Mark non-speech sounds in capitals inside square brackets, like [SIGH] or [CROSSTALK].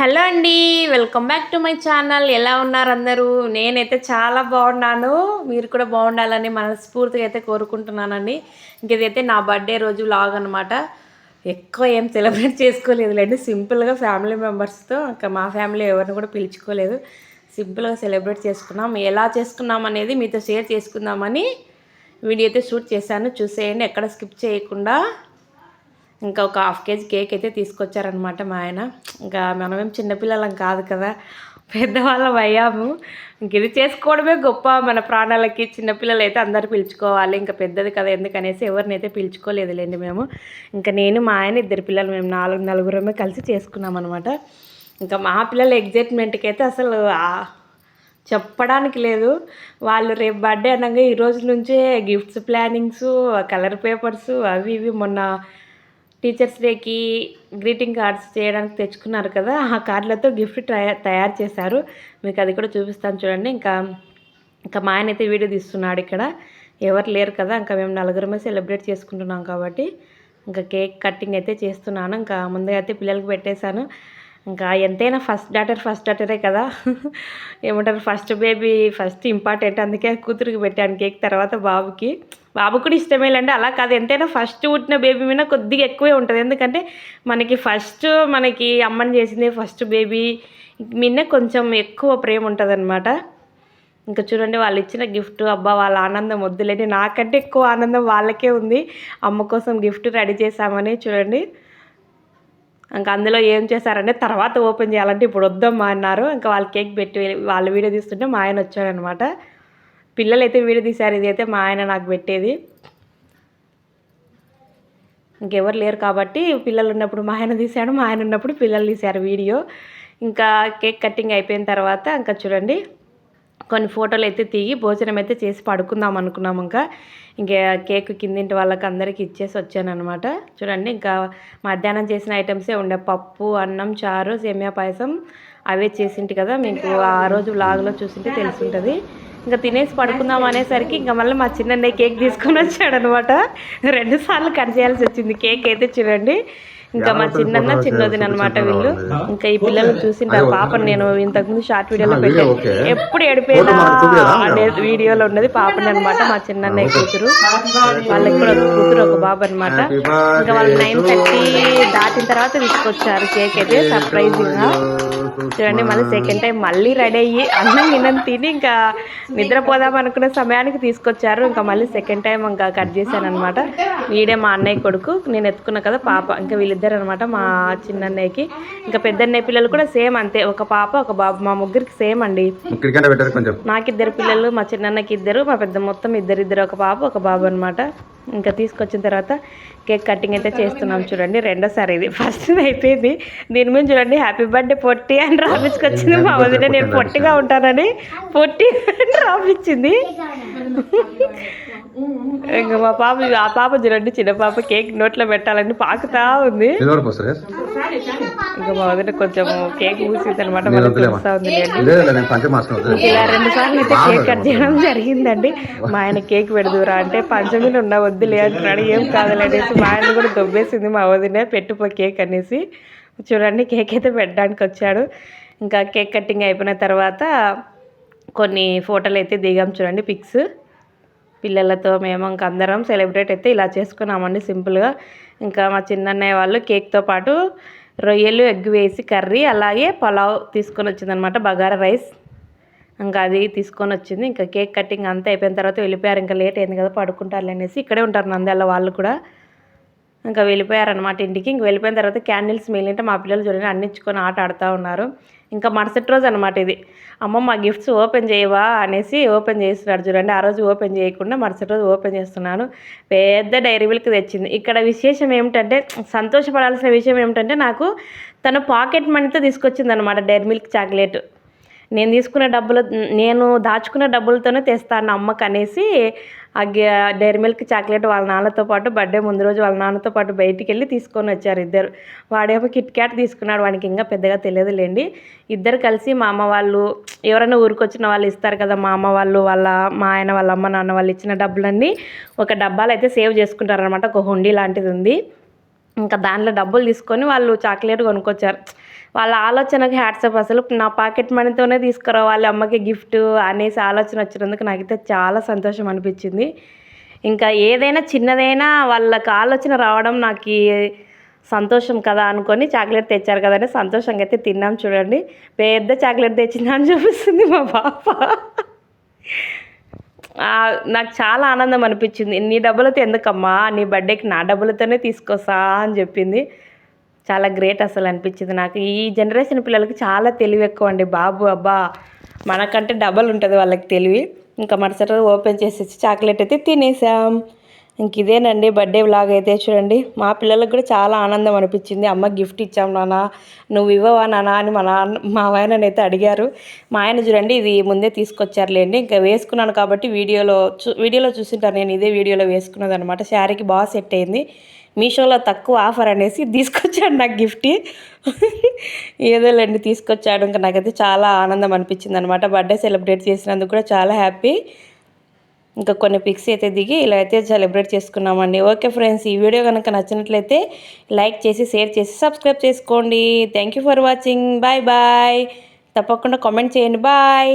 Hello అండి welcome back to my channel. ఎలా ఉన్నారు అందరూ? నేనైతే చాలా బాగున్నాను. మీరు కూడా బాగుండాలని మనస్ఫూర్తిగా అయితే కోరుకుంటున్నానండి. ఇంక ఇదైతే నా బర్త్డే రోజు లాగ్ అనమాట ఎక్కువ ఏం సెలబ్రేట్ చేసుకోలేదు లేండి సింపుల్గా ఫ్యామిలీ మెంబర్స్తో ఇంకా మా ఫ్యామిలీ ఎవరిని కూడా పిలుచుకోలేదు. సింపుల్గా సెలబ్రేట్ చేసుకున్నాం. ఎలా చేసుకున్నాం అనేది మీతో షేర్ చేసుకుందామని వీడియో అయితే షూట్ చేశాను. చూసేయండి ఎక్కడ స్కిప్ చేయకుండా. ఇంకా ఒక హాఫ్ కేజీ కేక్ అయితే తీసుకొచ్చారనమాట మా ఆయన. ఇంకా మనమేం చిన్నపిల్లలం కాదు కదా. పెద్దవాళ్ళం అయ్యాము. ఇంక ఇది చేసుకోవడమే గొప్ప మన ప్రాణాలకి. చిన్నపిల్లలు అయితే అందరు పిలుచుకోవాలి. ఇంకా పెద్దది కదా ఎందుకనేసి ఎవరినైతే పిలుచుకోలేదులేండి మేము. ఇంకా నేను మా ఆయన ఇద్దరు పిల్లలు మేము నాలుగు నలుగురమే కలిసి చేసుకున్నాం అనమాట ఇంకా మా పిల్లల ఎగ్జైట్మెంట్కి అయితే అసలు చెప్పడానికి లేదు. వాళ్ళు రేపు బర్త్డే అనగా ఈ రోజు నుంచే గిఫ్ట్స్ ప్లానింగ్స్ కలర్ పేపర్స్ అవి ఇవి మొన్న టీచర్స్ డేకి గ్రీటింగ్ కార్డ్స్ చేయడానికి తెచ్చుకున్నారు కదా ఆ కార్డులతో గిఫ్ట్ తయారు చేశారు. మీకు అది కూడా చూపిస్తాను చూడండి. ఇంకా ఇంకా మా ఆయన అయితే వీడియో తీస్తున్నాడు ఇక్కడ. ఎవరు లేరు కదా ఇంకా మేము నలుగురమే సెలబ్రేట్ చేసుకుంటున్నాం కాబట్టి ఇంకా కేక్ కటింగ్ అయితే చేస్తున్నాను. ఇంకా ముందుగా అయితే పిల్లలకి పెట్టేశాను. ఇంకా ఎంతైనా ఫస్ట్ డాటర్ ఫస్ట్ డాటరే కదా. [LAUGHS] ఏమంటారు ఫస్ట్ బేబీ ఫస్ట్ ఇంపార్టెంట్. అందుకే కూతురికి పెట్టాను కేక్ తర్వాత బాబుకి. బాబు కూడా ఇష్టమేలండి. అలా కాదు. ఎంతైనా ఫస్ట్ పుట్టిన బేబీ మీద కొద్దిగా ఎక్కువే ఉంటుంది. ఎందుకంటే మనకి ఫస్ట్ మనకి అమ్మని చేసింది ఫస్ట్ బేబీ మిన్న కొంచెం ఎక్కువ ప్రేమ ఉంటుంది ఇంకా చూడండి వాళ్ళు ఇచ్చిన గిఫ్ట్ అబ్బా వాళ్ళ ఆనందం వద్దులేండి. నాకంటే ఎక్కువ ఆనందం వాళ్ళకే ఉంది. అమ్మ కోసం గిఫ్ట్ రెడీ చేశామని చూడండి. ఇంకా అందులో ఏం చేశారంటే తర్వాత ఓపెన్ చేయాలంటే ఇప్పుడు వద్దమ్మా అన్నారు. ఇంకా వాళ్ళు కేక్ పెట్టి వాళ్ళు వీడియో తీస్తుంటే మా ఆయన వచ్చాడనమాట పిల్లలు అయితే వీడియో తీశారు. ఇది అయితే మా ఆయన నాకు పెట్టేది. ఇంకెవరు లేరు కాబట్టి పిల్లలు ఉన్నప్పుడు మా ఆయన తీశాడు మా ఆయన ఉన్నప్పుడు పిల్లలు తీశారు వీడియో. ఇంకా కేక్ కటింగ్ అయిపోయిన తర్వాత ఇంకా చూడండి కొన్ని ఫోటోలు అయితే తీగి భోజనం అయితే చేసి పడుకుందాం అనుకున్నాం ఇంకా. ఇంకా కేక్ కిందింటి వాళ్ళకి అందరికి ఇచ్చేసి వచ్చాను అనమాట చూడండి ఇంకా మధ్యాహ్నం చేసిన ఐటమ్సే ఉండే. పప్పు అన్నం చారు సేమియా పాయసం అవే చేసింటి కదా. మీకు ఆ రోజు వ్లాగ్లో చూసింటే తెలుసుంటుంది ఇంకా తినేసి పడుకుందాం అనేసరికి ఇంకా మళ్ళీ మా చిన్న కేక్ తీసుకొని వచ్చాడు అనమాట రెండు సార్లు కట్ చేయాల్సి వచ్చింది. కేక్ అయితే చూడండి. ఇంకా మా చిన్న చిన్నదిన అనమాట వీళ్ళు. ఇంకా ఈ పిల్లలు చూసింటారు పాప నేను ఇంతకుముందు షార్ట్ వీడియోలో పెట్టాను. ఎప్పుడు ఎడిపోయినా అనే వీడియోలో ఉన్నది పాపని అనమాట మా చిన్నన్నయ్య కూతురు. వాళ్ళకి కూడా ఒక కూతురు ఒక బాబు అనమాట ఇంకా వాళ్ళు నైన్ థర్టీ దాటిన తర్వాత తీసుకొచ్చారు కేక్ అయితే సర్ప్రైజింగ్గా చూడండి మళ్ళీ సెకండ్ టైం మళ్ళీ రెడీ అయ్యి అన్నం గిన్నం తిని ఇంకా నిద్రపోదాం అనుకునే సమయానికి తీసుకొచ్చారు. ఇంకా మళ్ళీ సెకండ్ టైం ఇంకా కట్ చేశాను అనమాట వీడే మా అన్నయ్య కొడుకు నేను ఎత్తుకున్నా కదా పాప ఇంకా వీళ్ళిద్దరు అనమాట మా చిన్న అన్నయ్యకి ఇంకా పెద్ద అన్నయ్య పిల్లలు కూడా సేమ్ అంతే ఒక పాప ఒక బాబు మా ముగ్గురికి సేమ్ అండి. క్రికెట్ పెట్టారు కొంచెం. నాకు ఇద్దరు పిల్లలు మా చిన్నన్నకి ఇద్దరు మా పెద్ద మొత్తం ఇద్దరు ఇద్దరు ఒక పాప ఒక బాబు అనమాట ఇంకా తీసుకొచ్చిన తర్వాత కేక్ కటింగ్ అయితే చేస్తున్నాం చూడండి రెండోసారి ఇది. ఫస్ట్ అయిపోయింది. దీని మీద చూడండి హ్యాపీ బర్త్డే పొట్టి అని రాపించుకొచ్చింది. మా వదిన నేను పొట్టిగా ఉంటానని పొట్టి అని రాపించింది. ఇంకా మా పాప ఆ పాప చూడండి చిన్న పాప కేక్ నోట్లో పెట్టాలని పాకుతా ఉంది. ఇంకా మా వదిన కొంచెం కేక్ మూసింది అనమాట ఇలా రెండు సార్లు అయితే కేక్ కట్ చేయడం జరిగిందండి. మా ఆయన కేక్ పెడదురా అంటే పంచమిని ఉన్న వద్దులే అంటున్నాడు ఏం కాదులే అనేసి మా ఆయన కూడా దొబ్బేసింది మా వదిన పెట్టుపో కేక్ అనేసి. చూడండి కేక్ అయితే పెట్టడానికి వచ్చాడు. ఇంకా కేక్ కటింగ్ అయిపోయిన తర్వాత కొన్ని ఫోటోలు అయితే దిగాం చూడండి పిక్స్. పిల్లలతో మేము ఇంక అందరం సెలబ్రేట్ అయితే ఇలా చేసుకున్నామండి సింపుల్గా. ఇంకా మా చిన్నన్నయ్య వాళ్ళు కేక్తో పాటు రొయ్యలు ఎగ్ వేసి కర్రీ అలాగే పలావ్ తీసుకొని వచ్చిందనమాట బగారా రైస్. ఇంకా అది తీసుకొని వచ్చింది. ఇంకా కేక్ కటింగ్ అంతా అయిపోయిన తర్వాత వెళ్ళిపోయారు. ఇంకా లేట్ అయింది కదా పడుకుంటారు అనేసి ఇక్కడే ఉంటారు నంద్యాల వాళ్ళు కూడా. ఇంకా వెళ్ళిపోయారనమాట ఇంటికి. ఇంక వెళ్ళిపోయిన తర్వాత క్యాండిల్స్ మిగిలింటే మా పిల్లలు చూడండి అన్నించుకొని ఆట ఆడుతూ ఉన్నారు. ఇంకా మరుసటి రోజు అనమాట ఇది. అమ్మ మా గిఫ్ట్స్ ఓపెన్ చేయవా అనేసి ఓపెన్ చేస్తున్నాడు చూడండి. ఆ రోజు ఓపెన్ చేయకుండా మరుసటి రోజు ఓపెన్ చేస్తున్నాను. పెద్ద డైరీ మిల్క్ తెచ్చింది. ఇక్కడ విశేషం ఏమిటంటే సంతోషపడాల్సిన విషయం ఏమిటంటే నాకు తను పాకెట్ మనీతో తీసుకొచ్చింది అనమాట డైరీ మిల్క్ చాక్లెట్. నేను తీసుకున్న డబ్బులు నేను దాచుకున్న డబ్బులతోనే తెస్తాను అమ్మకు అనేసి ఆ గ- డైరీ మిల్క్ చాక్లెట్ వాళ్ళ నాన్నతో పాటు బర్త్డే ముందు రోజు వాళ్ళ నాన్నతో పాటు బయటికి వెళ్ళి తీసుకొని వచ్చారు ఇద్దరు. వాడేమో కిట్ క్యాట్ తీసుకున్నాడు వానికి ఇంకా పెద్దగా తెలియదులేండి. ఇద్దరు కలిసి మా అమ్మ వాళ్ళు ఎవరైనా ఊరికొచ్చిన వాళ్ళు ఇస్తారు కదా మా అమ్మ వాళ్ళు వాళ్ళ మా ఆయన వాళ్ళ అమ్మ నాన్న వాళ్ళు ఇచ్చిన డబ్బులన్నీ ఒక డబ్బాలు అయితే సేవ్ చేసుకుంటారనమాట ఒక హుండీ లాంటిది ఉంది ఇంకా దాంట్లో డబ్బులు తీసుకొని వాళ్ళు చాక్లెట్ కొనుక్కొచ్చారు. వాళ్ళ ఆలోచనకి హ్యాట్సప్ అసలు. నా పాకెట్ మనీతోనే తీసుకురావాలి అమ్మకి గిఫ్ట్ అనేసి ఆలోచన వచ్చినందుకు నాకైతే చాలా సంతోషం అనిపించింది. ఇంకా ఏదైనా చిన్నదైనా వాళ్ళకి ఆలోచన రావడం నాకు సంతోషం కదా అనుకొని చాక్లెట్ తెచ్చారు కదండి సంతోషంగా అయితే తిన్నాం చూడండి. పెద్ద చాక్లెట్ తెచ్చిందా అని చూపిస్తుంది మా పాప. నాకు చాలా ఆనందం అనిపించింది. నీ డబ్బులతో ఎందుకమ్మా? నీ బర్త్డేకి నా డబ్బులతోనే తీసుకొస్తా అని చెప్పింది. చాలా గ్రేట్ అసలు అనిపించింది నాకు. ఈ జనరేషన్ పిల్లలకి చాలా తెలివి ఎక్కువ అండి. బాబు అబ్బా మనకంటే డబల్ ఉంటుంది వాళ్ళకి తెలివి. ఇంకా మరుసటి రోజు ఓపెన్ చేసేసి చాక్లెట్ అయితే తినేసాం. ఇంక ఇదేనండి బర్త్డే వ్లాగ్ అయితే చూడండి. మా పిల్లలకు కూడా చాలా ఆనందం అనిపించింది. అమ్మ గిఫ్ట్ ఇచ్చాం నాన్న నువ్వు ఇవ్వవా నాన్న అని మా నాన్న మా ఆయననైతే అయితే అడిగారు. మా ఆయన చూడండి ఇది ముందే తీసుకొచ్చారులేండి ఇంకా వేసుకున్నాను కాబట్టి వీడియోలో చూ వీడియోలో చూసింటారు. నేను ఇదే వీడియోలో వేసుకున్నది అనమాట శారీకి బాగా సెట్ అయింది. మీషోలో తక్కువ ఆఫర్ అనేసి తీసుకొచ్చాడు నాకు గిఫ్ట్ ఏదోలేండి తీసుకొచ్చాడు. ఇంకా నాకైతే చాలా ఆనందం అనిపించింది అనమాట బర్త్డే సెలబ్రేట్ చేసినందుకు కూడా చాలా హ్యాపీ. ఇంకా కొన్ని పిక్స్ అయితే దిగి ఇలా అయితే సెలబ్రేట్ చేసుకున్నామండి. ఓకే ఫ్రెండ్స్ ఈ వీడియో కనుక నచ్చినట్లయితే లైక్ చేసి షేర్ చేసి సబ్స్క్రైబ్ చేసుకోండి. Thank you for watching bye bye తప్పకుండా కామెంట్ చేయండి. బాయ్